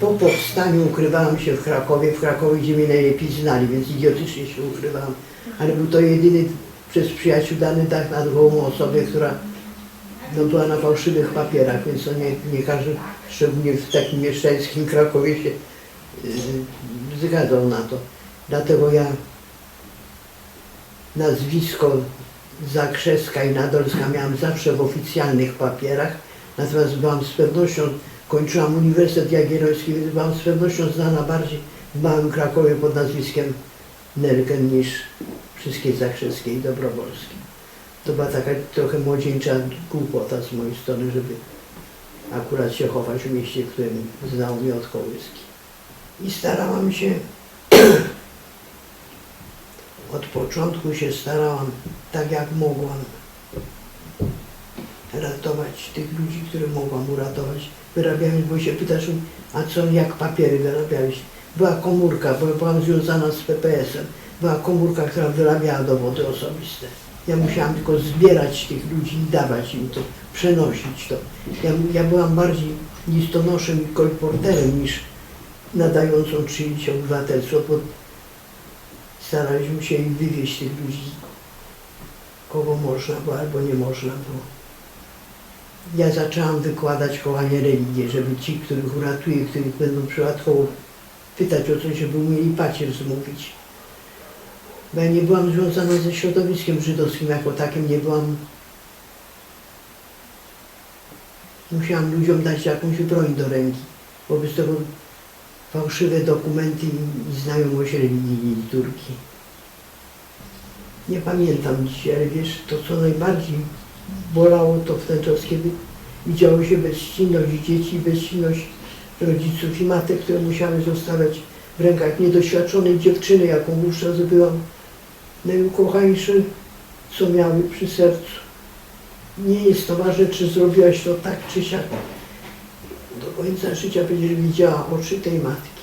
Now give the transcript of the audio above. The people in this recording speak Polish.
Po powstaniu ukrywałam się w Krakowie, w Krakowie, gdzie mnie najlepiej znali, więc idiotycznie się ukrywałam. Ale był to jedyny przez przyjaciół dany dach nad głową osobie, która no, była na fałszywych papierach, więc to nie, nie każdy, szczególnie w takim mieszczańskim Krakowie się yy, zgadzał na to. Dlatego ja nazwisko Zakrzeska i Nadolska miałam zawsze w oficjalnych papierach, natomiast byłam z pewnością, kończyłam Uniwersytet Jagielloński, więc byłam z pewnością znana bardziej w Małym Krakowie pod nazwiskiem Nerken niż wszystkie Zakrzeskie i Dobrowolskie. To była taka trochę młodzieńcza głupota z mojej strony, żeby akurat się chować w mieście, w którym znał mnie od kołyski. I starałam się od początku się starałam tak jak mogłam ratować tych ludzi, które mogłam uratować. Wyrabiając, bo się pytasz, a co, jak papiery wyrabiałeś? Była komórka, bo byłam związana z PPS-em. Była komórka, która wyrabiała dowody osobiste. Ja musiałam tylko zbierać tych ludzi i dawać im to, przenosić to. Ja, ja byłam bardziej listonoszem i kolporterem niż nadającą czyjeś obywatelstwo, bo staraliśmy się im wywieźć tych ludzi, kogo można było albo nie można było. Ja zaczęłam wykładać kochanie religię, żeby ci, których uratuję, których będą przypadkowo pytać o coś, żeby umieli pacierz zmówić. Bo ja nie byłam związana ze środowiskiem żydowskim jako takim, nie byłam... Musiałam ludziom dać jakąś broń do ręki. Wobec tego fałszywe dokumenty i znajomość religii i liturgii. Nie pamiętam dzisiaj, ale wiesz, to co najbardziej bolało to w ten czas, kiedy widziało się bezczynność dzieci, bezczynność rodziców i matek, które musiały zostawiać w rękach niedoświadczonej dziewczyny, jaką wówczas byłam, najukochańsze, co miały przy sercu. Nie jest to ważne, czy zrobiłaś to tak, czy siak. Do końca życia będziesz widziała oczy tej matki.